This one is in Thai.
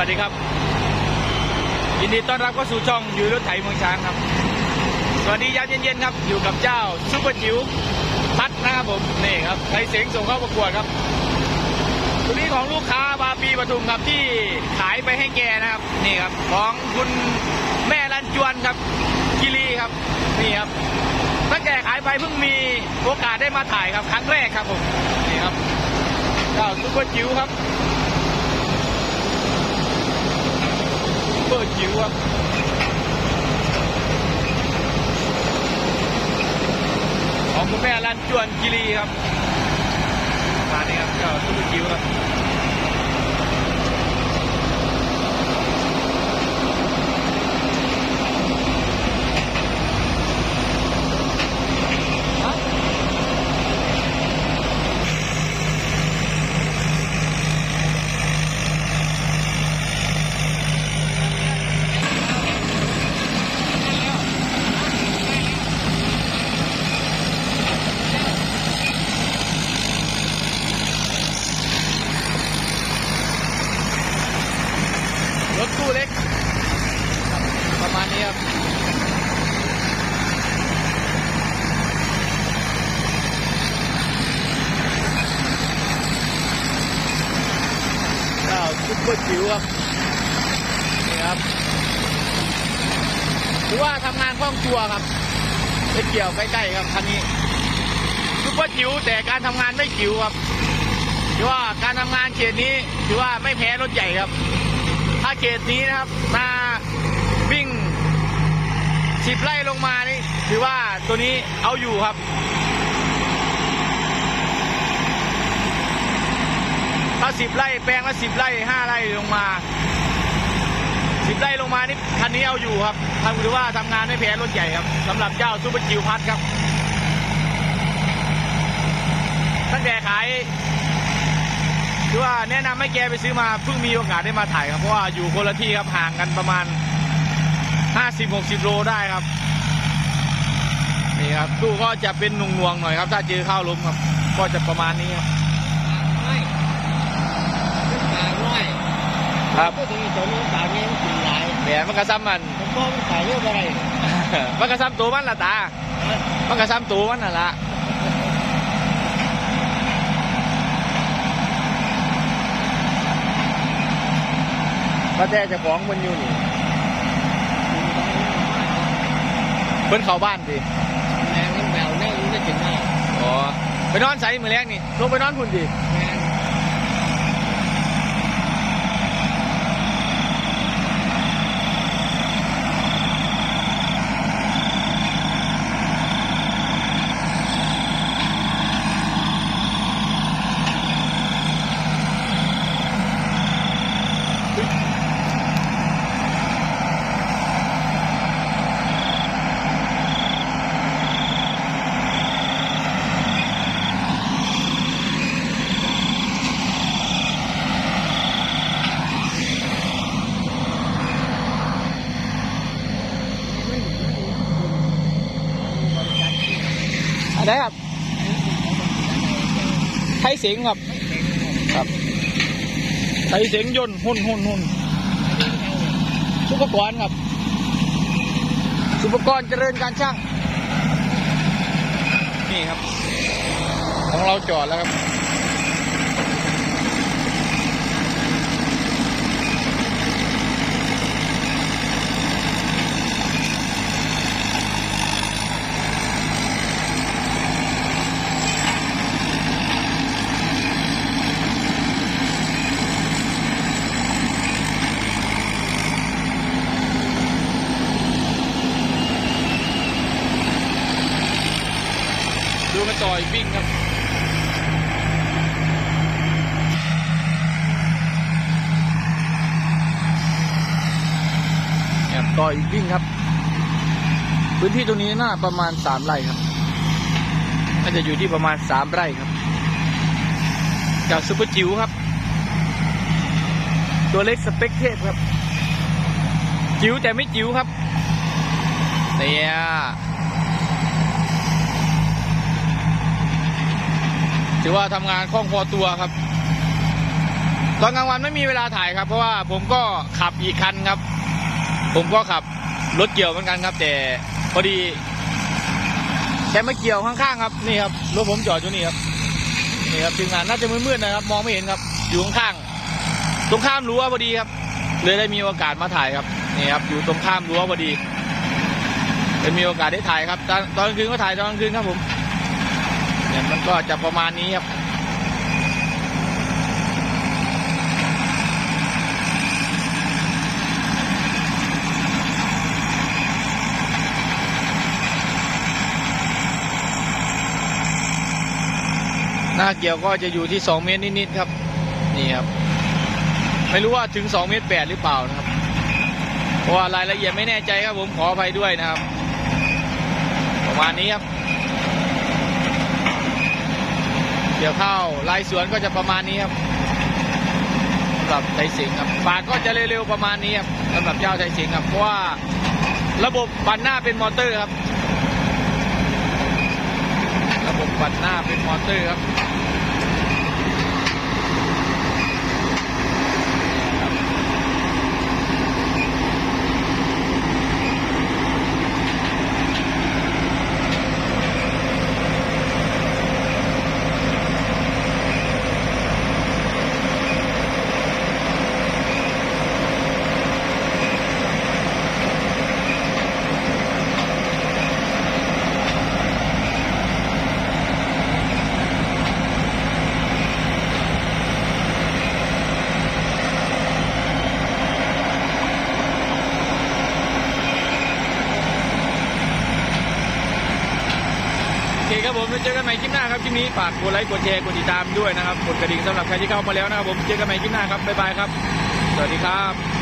วัสดีครับ ยินดีต้อนรับเข้าสู่ช่องยูรถไถเมืองช้างครับ สวัสดียามเย็นๆครับ อยู่กับเจ้าซุปเปอร์จิ๋วพัดนะครับผมนี่ครับไทยเสียงส่งเข้าประกวดครับตัวนี้ของลูกค้าบาปีปทุมครับที่ขายไปให้แกนะครับนี่ครับของคุณแม่รันจวนครับกิรีครับนี่ครับตั้งแต่ขายไปเพิ่งมีโอกาสได้มาถ่ายครับครั้งแรกครับผมนี่ครับเจ้าซุปเปอร์จิ๋วครับ เบอร์จิ๋วครับของคุณแม่รันจวนกิรีครับมาเนี่ครับเจ้าซุปเปอร์จิ๋วครับ รถตู้เล็ก ประมาณนี้ครับเจ้าซุปเปอร์จิ๋วครับนี่ครับถือว่าทำงานคล่องตัวครับไม่เกี่ยวใกล้ๆครับคันนี้ซุปเปอร์จิ๋วแต่การทำงานไม่จิ๋วครับถือว่าการทำงานเขตนี้ถือว่าไม่แพ้รถใหญ่ครับาเขตนี้นะครับมาวิ่งสิบไร่ลงมานี่ถือว่าตัวนี้เอาอยู่ครับถ้าสิบไร่แปลงละสิบไร่ห้าไร่ลงมาสิบไร่ลงมานี่คันนี้เอาอยู่ครับทำถือว่าทำงานไม่แพ้รถใหญ่ครับสำหรับเจ้าซูเปอร์จิวพัทครับตั้งแต่ขาย คือว่าแนะนำให้แกไปซื้อมาเพิ่งมีโอกาสได้มาถ่ายครับเพราะว่าอยู่คนละที่ครับห่างกันประมาณ50-60โลได้ครับนี่ครับตู้ก็จะเป็นหนุ่งๆหน่อยครับ ถ้าเจอข้าวล้มครับ ก็จะประมาณนี้ครับน้อยปลาน้อยครับก็ถึงตัวนี้ปลาเนี้มันกินหลายแหมมันกระซ้ำมันผมบอกมันขายเยอะอะไรมันกระซ้ำตัวมันละตา มันกระซ้ำตัวมันน่ะละ ก็แต่เจะของมันอยู่นี่เพิ่นเข้าบ้านสิแมงน้ำแมวแน่รู้ได้กินมากอ๋อไปนอนใส่มือแรกนี่ลงไปนอนพุ่นดิแมง อันไหนครับไทยเสียงครับ ครับไทยเสียงยนต์หุ่นหุ่นหุ่นสุปกรณ์ครับสุปกรณ์เจริญการช่าง นี่ครับ ของเราจอดแล้วครับ ดูกันต่ออีกวิ่งครับแอบต่ออีกวิ่งครับ พื้นที่ตรงนี้น่าประมาณสามไร่ครับน่าจะอยู่ที่ประมาณสามไร่ครับ จากซุปเปอร์จิ๋วครับ ตัวเล็กสเปกเทพครับ จิ๋วแต่ไม่จิ๋วครับเนี่ย ถือว่าทำงานคล่องพอตัวครับ ตอนกลางวันไม่มีเวลาถ่ายครับ เพราะว่าผมก็ขับอีกคันครับ ผมก็ขับรถเกี่ยวเหมือนกันครับ แต่พอดีแกมาเกี่ยวข้างๆครับนี่ครับรถผมจอดอยู่นี่ครับนี่ครับทีมงานน่าจะมืดๆนะครับ มองไม่เห็นครับ อยู่ข้างๆตรงข้ามรั้วพอดีครับ เลยได้มีโอกาสมาถ่ายครับนี่ครับ อยู่ตรงข้ามรั้วพอดีเลยมีโอกาสได้ถ่ายครับ ตอนกลางคืนก็ถ่ายตอนกลางคืนครับผม เนี่ยมันก็จะประมาณนี้ครับหน้าเกี่ยวก็จะอยู่ที่ 2 เมตรนิดๆครับ นี่ครับ ไม่รู้ว่าถึง 2 เมตร8หรือเปล่านะครับ เพราะว่ารายละเอียดไม่แน่ใจครับผมขออภัยด้วยนะครับ ประมาณนี้ครับ เกี่ยวข้าวลายสวนก็จะประมาณนี้ครับสำหรับไทยสิงครับปาดก็จะเร็วๆประมาณนี้ครับสำหรับเจ้าไทยสิงครับเพราะว่าระบบบันหน้าเป็นมอเตอร์ครับ ระบบบันหน้าเป็นมอเตอร์ครับ โอ เคครับผมแล้วเจอกันใหม่คลิปหน้าครับคลิปนี้ฝากกดไลค์กดแชร์กดติดตามด้วยนะครับกดกระดิ่งสำหรับใครที่เข้ามาแล้วนะครับผมเจอกันใหม่คลิปหน้าครับบ๊ายบายครับ สวัสดีครับ